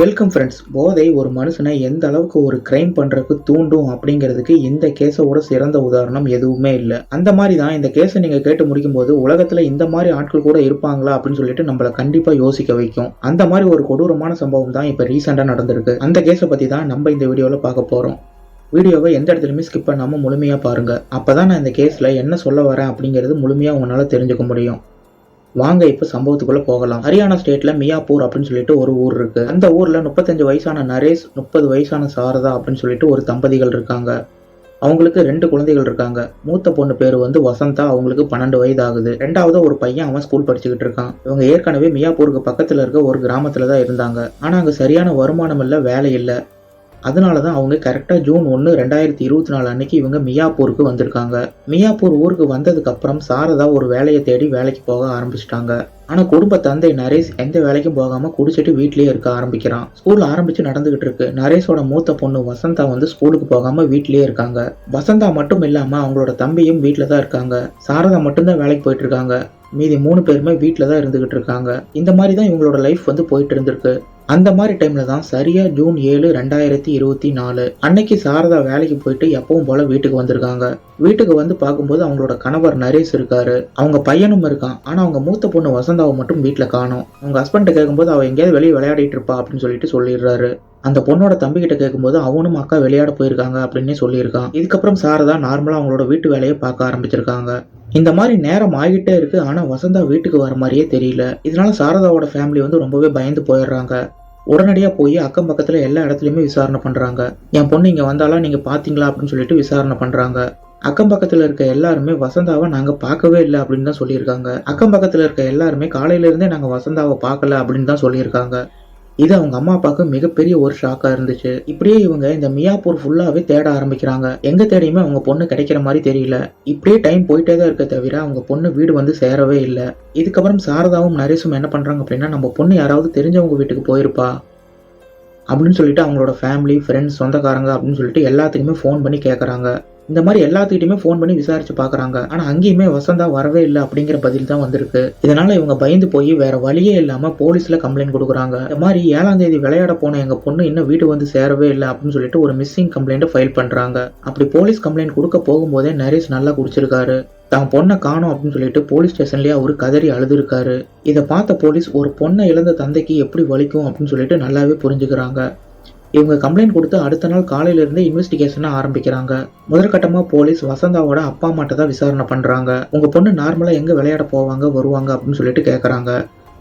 Welcome friends போதை ஒரு மனுஷனை எந்த அளவுக்கு ஒரு கிரைம் பண்றதுக்கு தூண்டும் அப்படிங்கிறதுக்கு இந்த கேஸோட சிறந்த உதாரணம் எதுவுமே இல்லை. அந்த மாதிரி தான் இந்த கேஸை நீங்க கேட்டு முடிக்கும் போது உலகத்துல இந்த மாதிரி ஆட்கள் கூட இருப்பாங்களா அப்படின்னு சொல்லிட்டு நம்மள கண்டிப்பா யோசிக்க வைக்கும். அந்த மாதிரி ஒரு கொடூரமான சம்பவம் தான் இப்ப ரீசெண்டா நடந்திருக்கு. அந்த கேஸை பத்தி தான் நம்ம இந்த வீடியோல பார்க்க போறோம். வீடியோவை எந்த இடத்துலையுமே ஸ்கிப் முழுமையாக பாருங்கள் அப்போ தான் நான் இந்த கேஸில் என்ன சொல்ல வரேன் அப்படிங்கிறது முழுமையாக உங்களால் தெரிஞ்சுக்க முடியும். வாங்க இப்போ சம்பவத்துக்குள்ள போகலாம். ஹரியானா ஸ்டேட்ல மியாப்பூர் அப்படின்னு சொல்லிட்டு ஒரு ஊர் இருக்கு. அந்த ஊர்ல முப்பத்தஞ்சு வயசான நரேஷ் முப்பது வயசான சாரதா அப்படின்னு சொல்லிட்டு ஒரு தம்பதிகள் இருக்காங்க. அவங்களுக்கு ரெண்டு குழந்தைகள் இருக்காங்க. மூத்த பொண்ணு பேர் வந்து வசந்தா அவங்களுக்கு பன்னெண்டு வயது ஆகுது ரெண்டாவது ஒரு பையன் அவன் ஸ்கூல் படிச்சுக்கிட்டு இருக்கான். இவங்க ஏற்கனவே மியாப்பூருக்கு பக்கத்துல இருக்க ஒரு கிராமத்துல தான் இருந்தாங்க. ஆனா அங்க சரியான வருமானம் இல்ல வேலை இல்லை. அதனால தான் அவங்க கரெக்டாக ஜூன் ஒன்று ரெண்டாயிரத்தி இருபத்தி நாலு அன்னைக்கு இவங்க மியாப்பூருக்கு வந்திருக்காங்க. மியாப்பூர் ஊருக்கு வந்ததுக்கப்புறம் சாரதா ஒரு வேலையை தேடி வேலைக்கு போக ஆரம்பிச்சிட்டாங்க. ஆனால் குடும்ப தந்தை நரேஷ் எந்த வேலைக்கும் போகாமல் குடிச்சிட்டு வீட்லேயே இருக்க ஆரம்பிக்கிறான். ஸ்கூல் ஆரம்பித்து நடந்துகிட்டு இருக்கு. நரேஷோட மூத்த பொண்ணு வசந்தா வந்து ஸ்கூலுக்கு போகாமல் வீட்லேயே இருக்காங்க. வசந்தா மட்டும் இல்லாமல் அவங்களோட தம்பியும் வீட்டில் தான் இருக்காங்க. சாரதா மட்டும்தான் வேலைக்கு போயிட்டு இருக்காங்க. மீதி மூணு பேருமே வீட்டில் தான் இருந்துகிட்டு இருக்காங்க. இந்த மாதிரி தான் இவங்களோட லைஃப் வந்து போயிட்டு இருந்திருக்கு. அந்த மாதிரி டைமில் தான் சரியாக ஜூன் ஏழு ரெண்டாயிரத்தி இருபத்தி நாலு அன்னைக்கு சாரதா வேலைக்கு போயிட்டு எப்பவும் போல வீட்டுக்கு வந்திருக்காங்க. வீட்டுக்கு வந்து பார்க்கும்போது அவங்களோட கணவர் நரேஷ் இருக்காரு. அவங்க பையனும் இருக்கான். ஆனால் அவங்க மூத்த பொண்ணு வசந்தாவை மட்டும் வீட்டில் காணும். அவங்க ஹஸ்பண்ட்டை கேட்கும்போது அவள் எங்கேயாவது வெளியே விளையாடிட்டு இருப்பா அப்படின்னு சொல்லிட்டு சொல்லிடுறாரு. அந்த பொண்ணோட தம்பிக்கிட்ட கேட்கும்போது அவனும் அக்கா விளையாட போயிருக்காங்க அப்படின்னே சொல்லியிருக்கான். இதுக்கப்புறம் சாரதா நார்மலாக அவங்களோட வீட்டு வேலையை பார்க்க ஆரம்பிச்சிருக்காங்க. இந்த மாதிரி நேரம் ஆகிட்டே இருக்கு. ஆனால் வசந்தா வீட்டுக்கு வர மாதிரியே தெரியல. இதனால சாரதாவோட ஃபேமிலி வந்து ரொம்பவே பயந்து போயிடுறாங்க. உடனடியாக போய் அக்கம் பக்கத்தில் எல்லா இடத்துலையுமே விசாரணை பண்ணுறாங்க என் பொண்ணு இங்கே வந்தாலும் நீங்கள் பார்த்தீங்களா அப்படின்னு சொல்லிட்டு விசாரணை பண்ணுறாங்க அக்கம் பக்கத்தில் இருக்க எல்லாருமே வசந்தாவை நாங்கள் பார்க்கவே இல்லை அப்படின்னு தான் சொல்லியிருக்காங்க. அக்கம் பக்கத்தில் இருக்க எல்லாருமே காலையிலேருந்தே நாங்கள் வசந்தாவை பார்க்கல அப்படின்னு தான் சொல்லியிருக்காங்க. இது அவங்க அம்மா அப்பாவுக்கு மிகப்பெரிய ஒரு ஷாக்கா இருந்துச்சு. இப்படியே இவங்க இந்த மியாப்பூர் ஃபுல்லாவே தேட ஆரம்பிக்கிறாங்க. எங்க தேடியுமே அவங்க பொண்ணு கிடைக்கிற மாதிரி தெரியல. இப்படியே டைம் போயிட்டே தான் இருக்க தவிர அவங்க பொண்ணு வீடு வந்து சேரவே இல்லை. இதுக்கப்புறம் சாரதாவும் நரேஷும் என்ன பண்றாங்க அப்படின்னா நம்ம பொண்ணு யாராவது தெரிஞ்சவங்க வீட்டுக்கு போயிருப்பா அப்படின்னு சொல்லிட்டு அவங்களோட ஃபேமிலி ஃப்ரெண்ட்ஸ் சொந்தக்காரங்க அப்படின்னு சொல்லிட்டு எல்லாத்துக்குமே ஃபோன் பண்ணி கேட்குறாங்க இந்த மாதிரி எல்லாத்துக்கிட்டையுமே ஃபோன் பண்ணி விசாரிச்சு பார்க்குறாங்க ஆனால் அங்கேயுமே வசந்தா வரவே இல்லை அப்படிங்கிற பதில் தான் வந்திருக்கு. இதனால இவங்க பயந்து போய் வேற வழியே இல்லாமல் போலீஸில் கம்ப்ளைண்ட் கொடுக்குறாங்க. இந்த மாதிரி ஏழாம் தேதி விளையாட போன எங்கள் பொண்ணு இன்னும் வீடு வந்து சேரவே இல்லை அப்படின்னு சொல்லிட்டு ஒரு மிஸ்ஸிங் கம்ப்ளைண்ட்டை ஃபைல் பண்ணுறாங்க அப்படி போலீஸ் கம்ப்ளைண்ட் கொடுக்க போகும்போதே நரேஷ் நல்லா குடிச்சிருக்காரு. தான் பொண்ணை காணோம் அப்படின்னு சொல்லிட்டு போலீஸ் ஸ்டேஷன்லயே அவர் கதறி அழுதுருக்காரு. இதை பார்த்த போலீஸ் ஒரு பொண்ணை இழந்த தந்தைக்கு எப்படி வலிக்கும் அப்படின்னு சொல்லிட்டு நல்லாவே புரிஞ்சுக்கிறாங்க. இவங்க கம்ப்ளைண்ட் கொடுத்து அடுத்த நாள் காலையில இருந்தே இன்வெஸ்டிகேஷனை ஆரம்பிக்கிறாங்க முதற்கட்டமாக போலீஸ் வசந்தாவோட அப்பா அம்மாட்ட தான் விசாரணை பண்ணுறாங்க உங்கள் பொண்ணு நார்மலாக எங்கே விளையாட போவாங்க வருவாங்க அப்படின்னு சொல்லிட்டு கேட்குறாங்க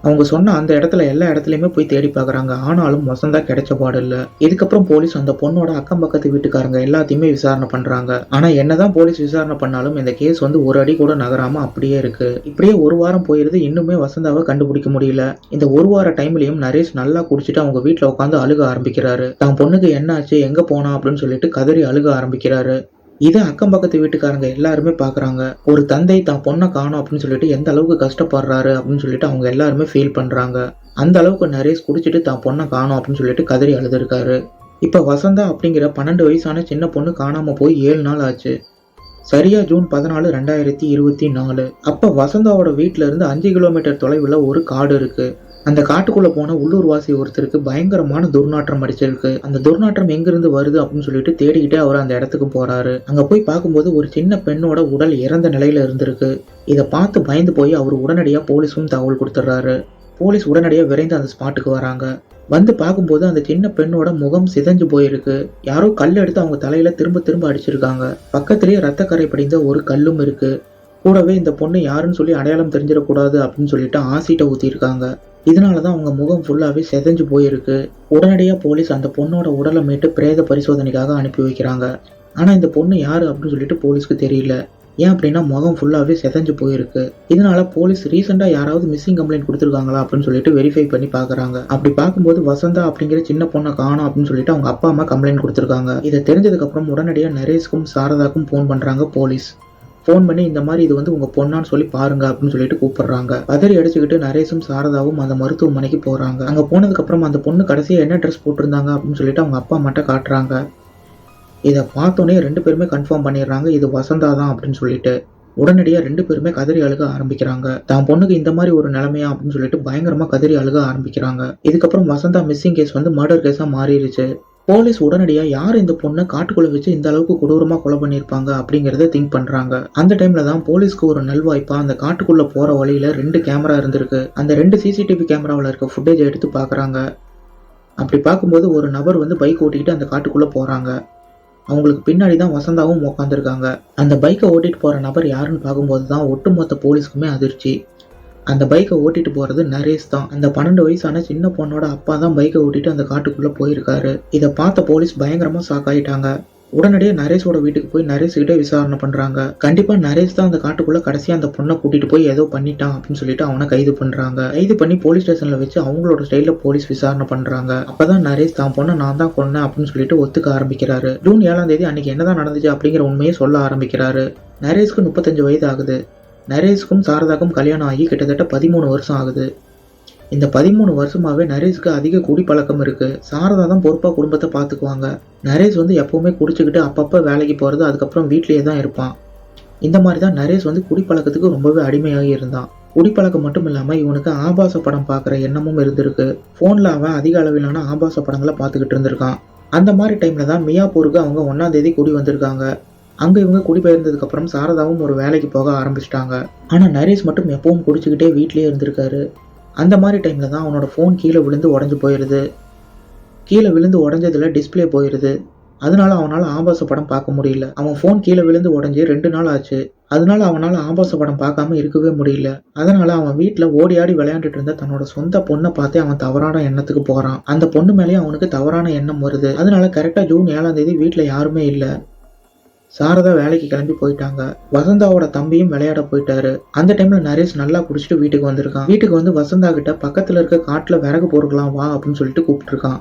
அவங்க சொன்ன அந்த இடத்துல எல்லா இடத்துலையுமே போய் தேடி பார்க்குறாங்க ஆனாலும் வசந்தா கிடைச்ச பாடு இதுக்கப்புறம் போலீஸ் அந்த பொண்ணோட அக்கம் பக்கத்து வீட்டுக்காரங்க எல்லாத்தையுமே விசாரணை பண்ணுறாங்க ஆனால் என்னதான் போலீஸ் விசாரணை பண்ணாலும் இந்த கேஸ் வந்து ஒரு அடி கூட நகராமல் அப்படியே இருக்கு. இப்படியே ஒரு வாரம் போயிருது. இன்னுமே வசந்தாவை கண்டுபிடிக்க முடியல. இந்த ஒரு வார டைம்லையும் நரேஷ் நல்லா குடிச்சிட்டு அவங்க வீட்டில் உட்காந்து அழுக ஆரம்பிக்கிறாரு. தான் பொண்ணுக்கு என்ன ஆச்சு எங்க போனா? அப்படின்னு சொல்லிட்டு கதறி அழுக ஆரம்பிக்கிறாரு. இதை அக்கம் பக்கத்து வீட்டுக்காரங்க எல்லாருமே பார்க்குறாங்க ஒரு தந்தை தான் பொண்ணை காணும் அப்படின்னு சொல்லிட்டு எந்த அளவுக்கு கஷ்டப்படுறாரு அப்படின்னு சொல்லிட்டு அவங்க எல்லாருமே ஃபீல் பண்ணுறாங்க அந்த அளவுக்கு நரேஷ் குடிச்சிட்டு தான் பொண்ணை காணும் அப்படின்னு சொல்லிட்டு கதறி அழுதுருக்காரு. இப்போ வசந்தா அப்படிங்கிற பன்னெண்டு வயசான சின்ன பொண்ணு காணாமல் போய் ஏழு நாள் ஆச்சு. சரியா ஜூன் பதினாலு ரெண்டாயிரத்தி இருபத்தி நாலு. அப்போ வசந்தாவோட வீட்ல இருந்து அஞ்சு கிலோமீட்டர் தொலைவில் ஒரு காடு இருக்குது அந்த காட்டுக்குள்ள போன உள்ளூர்வாசி ஒருத்தருக்கு பயங்கரமான துர்நாற்றம் அடிச்சிருக்கு. அந்த துர்நாற்றம் எங்கிருந்து வருது அப்படின்னு சொல்லிட்டு தேடிக்கிட்டே அவர் அந்த இடத்துக்கு போறாரு. அங்க போய் பார்க்கும்போது ஒரு சின்ன பெண்ணோட உடல் இறந்த நிலையில இருந்திருக்கு. இதை பார்த்து பயந்து போய் அவர் உடனடியாக போலீஸும் தகவல் கொடுத்துட்றாரு. போலீஸ் உடனடியாக விரைந்து அந்த ஸ்பாட்டுக்கு வராங்க. வந்து பார்க்கும்போது அந்த சின்ன பெண்ணோட முகம் சிதஞ்சு போயிருக்கு. யாரோ கல் எடுத்து அவங்க தலையில திரும்ப திரும்ப அடிச்சிருக்காங்க. பக்கத்திலேயே ரத்தக்கரை படிந்த ஒரு கல்லும் இருக்கு. கூடவே இந்த பொண்ணு யாருன்னு சொல்லி அடையாளம் தெரிஞ்சிடக்கூடாது அப்படின்னு சொல்லிட்டு ஆசிட்ட ஊத்திருக்காங்க இதனால தான் அவங்க முகம் ஃபுல்லாகவே செதஞ்சு போயிருக்கு. உடனடியாக போலீஸ் அந்த பொண்ணோட உடலை மீட்டு பிரேத பரிசோதனைக்காக அனுப்பி வைக்கிறாங்க. ஆனால் இந்த பொண்ணு யார் அப்படின்னு சொல்லிட்டு போலீஸ்க்கு தெரியல. ஏன் அப்படின்னா முகம் ஃபுல்லாகவே செதஞ்சு போயிருக்கு. இதனால போலீஸ் ரீசெண்டாக யாராவது மிஸ்ஸிங் கம்ப்ளைண்ட் கொடுத்துருக்காங்களா அப்படின்னு சொல்லிட்டு வெரிஃபை பண்ணி பார்க்குறாங்க. அப்படி பார்க்கும்போது வசந்தா அப்படிங்கிற சின்ன பொண்ணை காணும் அப்படின்னு சொல்லிட்டு அவங்க அப்பா அம்மா கம்ப்ளைண்ட் கொடுத்துருக்காங்க. இதை தெரிஞ்சதுக்கப்புறம் உடனடியாக நரேஷ்க்கும் சாரதாக்கும் ஃபோன் பண்ணுறாங்க போலீஸ் ஃபோன் பண்ணி இந்த மாதிரி இது வந்து உங்க பொண்ணான்னு சொல்லி பாருங்க அப்படின்னு சொல்லிட்டு கூப்பிடுறாங்க. பதறி அடிச்சுக்கிட்டு நரேஷும் சாரதாவும் அந்த மருத்துவமனைக்கு போறாங்க. அங்க போனதுக்கு அப்புறம் அந்த பொண்ணு கடைசியா என்ன ட்ரெஸ் போட்டிருந்தாங்க அப்படின்னு சொல்லிட்டு அவங்க அப்பா மட்டும் காட்டுறாங்க. இதை பார்த்தோன்னே ரெண்டு பேருமே கன்ஃபார்ம் பண்ணிடுறாங்க இது வசந்தா தான் அப்படின்னு சொல்லிட்டு. உடனடியாக ரெண்டு பேருமே கதறி அழுக ஆரம்பிக்கிறாங்க. தான் பொண்ணுக்கு இந்த மாதிரி ஒரு நிலைமையா அப்படின்னு சொல்லிட்டு பயங்கரமா கதறி அழுக ஆரம்பிக்கிறாங்க. இதுக்கப்புறம் வசந்தா மிஸ்ஸிங் கேஸ் வந்து மர்டர் கேஸா மாறிடுச்சு. போலீஸ் உடனடியாக யார் இந்த பொண்ணை காட்டுக்குள்ள வச்சு இந்த அளவுக்கு கொடூரமாக கொலை பண்ணியிருப்பாங்க அப்படிங்கிறத திங்க் பண்ணுறாங்க அந்த டைமில் தான் போலீஸ்க்கு ஒரு நல்வாய்ப்பாக அந்த காட்டுக்குள்ள போகிற வழியில் ரெண்டு கேமரா இருந்திருக்கு. அந்த ரெண்டு சிசிடிவி கேமராவில் இருக்க ஃபுட்டேஜை எடுத்து பார்க்குறாங்க அப்படி பார்க்கும்போது ஒரு நபர் வந்து பைக் ஓட்டிக்கிட்டு அந்த காட்டுக்குள்ளே போகிறாங்க அவங்களுக்கு பின்னாடி தான் வசந்தாவும் உட்காந்துருக்காங்க அந்த பைக்கை ஓட்டிட்டு போகிற நபர் யாருன்னு பார்க்கும்போது தான் ஒட்டுமொத்த போலீஸ்க்குமே அதிர்ச்சி. அந்த பைக்கை ஓட்டிட்டு போகிறது நரேஷ் தான். அந்த பன்னெண்டு வயசான சின்ன பொண்ணோட அப்பா தான் பைக்கை ஓட்டிட்டு அந்த காட்டுக்குள்ளே போயிருக்காரு. இதை பார்த்த போலீஸ் பயங்கரமாக ஷாக் ஆயிட்டாங்க. உடனடியே நரேஷோட வீட்டுக்கு போய் நரேஷ் கிட்ட விசாரணை பண்றாங்க. கண்டிப்பா நரேஷ் தான் அந்த காட்டுக்குள்ள கடைசியா அந்த பொண்ணை கூட்டிட்டு போய் ஏதோ பண்ணிட்டான் அப்படின்னு சொல்லிட்டு அவனை கைது பண்றாங்க. கைது பண்ணி போலீஸ் ஸ்டேஷன்ல வச்சு அவங்களோட ஸ்டைலில் போலீஸ் விசாரணை பண்றாங்க. அப்பதான் நரேஷ் தான் பொண்ணை நான் தான் கொன்னேன் அப்படின்னு சொல்லிட்டு ஒத்துக்க ஆரம்பிக்கிறாரு. ஜூன் ஏழாம் தேதி அன்னைக்கு என்னதான் நடந்துச்சு அப்படிங்கிற உண்மையை சொல்ல ஆரம்பிக்கிறாரு. நரேஷ்க்கு முப்பத்தஞ்சு வயது ஆகுது. நரேஷ்க்கும் சாரதாக்கும் கல்யாணம் ஆகி கிட்டத்தட்ட பதிமூணு வருஷம் ஆகுது. இந்த பதிமூணு வருஷமாகவே நரேஷ்க்கு அதிக குடிப்பழக்கம் இருக்குது சாரதா தான் பொறுப்பாக குடும்பத்தை பார்த்துக்குவாங்க நரேஷ் வந்து எப்போவுமே குடிச்சிக்கிட்டு அப்பப்போ வேலைக்கு போகிறது அதுக்கப்புறம் வீட்லேயே தான் இருப்பான். இந்த மாதிரி தான் நரேஷ் வந்து குடிப்பழக்கத்துக்கு ரொம்பவே அடிமையாகி இருந்தான். குடிப்பழக்கம் மட்டும் இல்லாமல் இவனுக்கு ஆபாச படம் பார்க்குற எண்ணமும் இருந்திருக்கு. ஃபோனில் அவன் அதிக அளவிலான ஆபாச படங்களை பார்த்துக்கிட்டு இருந்திருக்கான். அந்த மாதிரி டைமில் தான் மியாப்பூருக்கு அவங்க ஒன்றாந்தேதி குடி வந்திருக்காங்க. அங்கே இவங்க குடிபெயர்ந்ததுக்கப்புறம் சாரதாவும் ஒரு வேலைக்கு போக ஆரம்பிச்சிட்டாங்க. ஆனால் நரேஷ் மட்டும் எப்பவும் குடிச்சுக்கிட்டே வீட்லேயே இருந்திருக்காரு. அந்த மாதிரி டைமில் தான் அவனோட ஃபோன் கீழே விழுந்து உடஞ்சு போயிடுது கீழே விழுந்து உடஞ்சதில் டிஸ்ப்ளே போயிடுது அதனால அவனால் ஆபாச படம் பார்க்க முடியல. அவன் ஃபோன் கீழே விழுந்து உடஞ்சி ரெண்டு நாள் ஆச்சு. அதனால அவனால் ஆபாச படம் பார்க்காம இருக்கவே முடியல. அதனால அவன் வீட்டில் ஓடி ஆடி விளையாண்டுட்டு இருந்த தன்னோட சொந்த பொண்ணை பார்த்தே அவன் தவறான எண்ணத்துக்கு போகிறான் அந்த பொண்ணு மேலேயே அவனுக்கு தவறான எண்ணம் வருது. அதனால கரெக்டாக ஜூன் ஏழாம் தேதி வீட்டில் யாருமே இல்லை. சாரதா வேலைக்கு கிளம்பி போயிட்டாங்க. வசந்தாவோட தம்பியும் விளையாட போயிட்டாரு. அந்த டைம்ல நரேஷ் நல்லா குடிச்சிட்டு வீட்டுக்கு வந்திருக்கான். வீட்டுக்கு வந்து வசந்தா கிட்ட பக்கத்துல இருக்க காட்டுல விறகு பொறுக்கலாம் வா அப்படின்னு சொல்லிட்டு கூப்பிட்டுருக்கான்.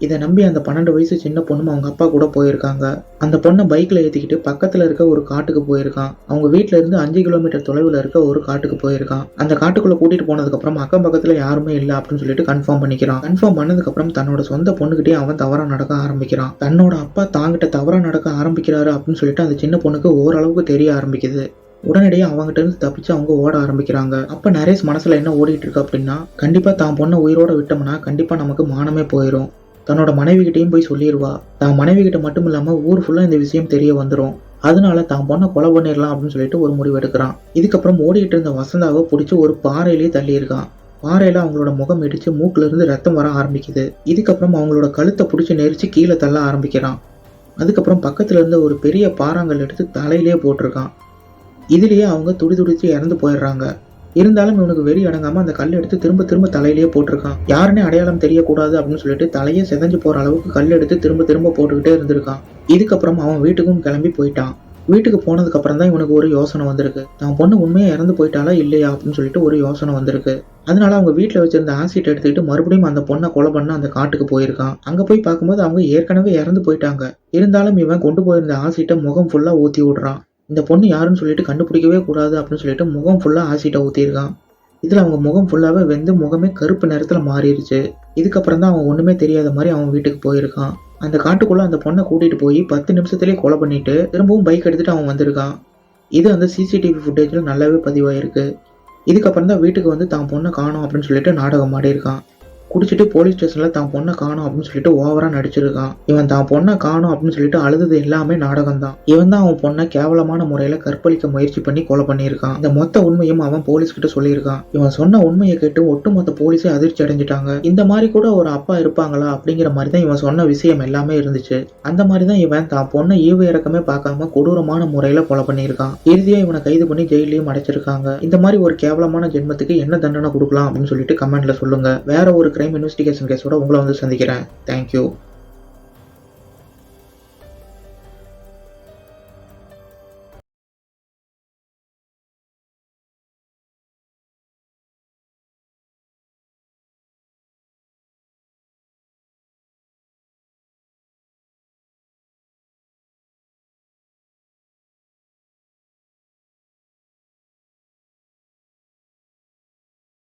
இதை நம்பி அந்த பன்னெண்டு வயசு சின்ன பொண்ணும் அவங்க அப்பா கூட போயிருக்காங்க. அந்த பொண்ணை பைக்கில் ஏற்றிக்கிட்டு பக்கத்தில் இருக்க ஒரு காட்டுக்கு போயிருக்கான். அவங்க வீட்டில இருந்து அஞ்சு கிலோமீட்டர் தொலைவில் இருக்க ஒரு காட்டுக்கு போயிருக்கான். அந்த காட்டுக்குள்ளே கூட்டிட்டு போனதுக்கப்புறம் அக்கம் பக்கத்தில் யாருமே இல்லை அப்படின்னு சொல்லிட்டு கன்ஃபார்ம் பண்ணிக்கிறான். கன்ஃபார்ம் பண்ணதுக்கப்புறம் தன்னோட சொந்த பொண்ணுகிட்டே அவன் தவறா நடக்க ஆரம்பிக்கிறான். தன்னோட அப்பா தாங்கிட்ட தவறா நடக்க ஆரம்பிக்கிறாரு அப்படின்னு சொல்லிட்டு அந்த சின்ன பொண்ணுக்கு ஓரளவுக்கு தெரிய ஆரம்பிக்குது. உடனடியாக அவங்ககிட்ட இருந்து தப்பிச்சு அவங்க ஓட ஆரம்பிக்கிறாங்க. அப்ப நரேஷ் மனசுல என்ன ஓடிட்டு இருக்கு அப்படின்னா கண்டிப்பா தான் பொண்ணை உயிரோட விட்டோம்னா கண்டிப்பா நமக்கு மானமே போயிடும் தன்னோட மனைவிகிட்டையும் போய் சொல்லிடுவா தான் மனைவி கிட்ட மட்டும் இல்லாமல் ஊர் ஃபுல்லாக இந்த விஷயம் தெரிய வந்துடும் அதனால தான் பொண்ணை கொலை பண்ணிடலாம் அப்படின்னு சொல்லிட்டு ஒரு முடிவு எடுக்கிறான். இதுக்கப்புறம் ஓடிட்டு இருந்த வசந்தாவை பிடிச்சி ஒரு பாறையிலேயே தள்ளியிருக்கான். பாறையில அவங்களோட முகம் இடிச்சு மூக்குல இருந்து ரத்தம் வர ஆரம்பிக்குது. இதுக்கப்புறம் அவங்களோட கழுத்தை பிடிச்சி நெரிச்சு கீழே தள்ள ஆரம்பிக்கிறான். அதுக்கப்புறம் பக்கத்துல இருந்த ஒரு பெரிய பாறாங்கல் எடுத்து தலையிலேயே போட்டிருக்கான். இதுலயே அவங்க துடி துடிச்சு இறந்து போயிடுறாங்க. இருந்தாலும் இவனுக்கு வெறி அடங்காம அந்த கல் எடுத்து திரும்ப திரும்ப தலையிலேயே போட்டிருக்கான். யாருன்னே அடையாளம் தெரியக்கூடாது அப்படின்னு சொல்லிட்டு தலையே செதஞ்சு போற அளவுக்கு கல் எடுத்து திரும்ப திரும்ப போட்டுக்கிட்டே இருந்திருக்கான். இதுக்கப்புறம் அவன் வீட்டுக்கும் கிளம்பி போயிட்டான். வீட்டுக்கு போனதுக்கு அப்புறம் தான் இவனுக்கு ஒரு யோசனை வந்திருக்கு. தான் பொண்ணு உண்மையா இறந்து போயிட்டாலா இல்லையா? அப்படின்னு சொல்லிட்டு ஒரு யோசனை வந்திருக்கு. அதனால அவங்க வீட்டில் வச்சிருந்த ஆசிட் எடுத்துக்கிட்டு மறுபடியும் அந்த பொண்ணை கொலை பண்ண அந்த காட்டுக்கு போயிருக்கான். அங்க போய் பார்க்கும்போது அவங்க ஏற்கனவே இறந்து போயிட்டாங்க. இருந்தாலும் இவன் கொண்டு போயிருந்த ஆசிட்டை முகம் ஃபுல்லா ஊத்தி விடுறான். இந்த பொண்ணு யாருன்னு சொல்லிட்டு கண்டுபிடிக்கவே கூடாது அப்படின்னு சொல்லிட்டு முகம் ஃபுல்லாக ஆசிட்டை ஊற்றிருக்கான் இதில் அவங்க முகம் ஃபுல்லாகவே வெந்து முகமே கருப்பு நிறத்தில் மாறிடுச்சு இதுக்கப்புறம் தான் அவன் ஒன்றுமே தெரியாத மாதிரி அவன் வீட்டுக்கு போயிருக்கான். அந்த காட்டுக்குள்ளே அந்த பொண்ணை கூட்டிகிட்டு போய் பத்து நிமிஷத்துலேயே கொலை பண்ணிவிட்டு திரும்பவும் பைக் எடுத்துகிட்டு அவன் வந்திருக்கான். இது அந்த சிசிடிவி ஃபுட்டேஜில் நல்லாவே பதிவாயிருக்கு. இதுக்கப்புறம் தான் வீட்டுக்கு வந்து தான் பொண்ணை காணும் அப்படின்னு சொல்லிட்டு நாடகம் ஆடியிருக்கான். குடிச்சிட்டு போலீஸ் ஸ்டேஷன்ல தான் பொண்ணை காணும் அப்படின்னு சொல்லிட்டு ஓவரா நடிச்சிருக்கான். இவன் தான் பொண்ணை காணும் அப்படின்னு சொல்லிட்டு அழுதது எல்லாமே நாடகம் தான் இவன் தான் அவன் பொண்ணை கேவலமான முறையில கற்பழிக்க முயற்சி பண்ணி கொலை பண்ணியிருக்கான். இந்த மொத்த உண்மையும் அவன் போலீஸ் கிட்ட சொல்லியிருக்கான். இவன் சொன்ன உண்மையை கேட்டு ஒட்டுமொத்த போலீஸே அதிர்ச்சி அடைஞ்சிட்டாங்க. இந்த மாதிரி கூட ஒரு அப்பா இருப்பாங்களா அப்படிங்கிற மாதிரி தான் இவன் சொன்ன விஷயம் எல்லாமே இருந்துச்சு. அந்த மாதிரி தான் இவன் தான் பொண்ணை ஈவு இறக்கமே பார்க்காம கொடூரமான முறையில கொலை பண்ணியிருக்கான். இறுதியா இவனை கைது பண்ணி ஜெயிலையும் அடைச்சிருக்காங்க. இந்த மாதிரி ஒரு கேவலமான ஜென்மத்துக்கு என்ன தண்டனை கொடுக்கலாம் அப்படின்னு சொல்லிட்டு கமெண்ட்ல சொல்லுங்க. வேற ஒரு கிரைம் இன்வெஸ்டிகேஷன் கேஸோட உங்களை வந்து சந்திக்கிறேன். தேங்க்யூ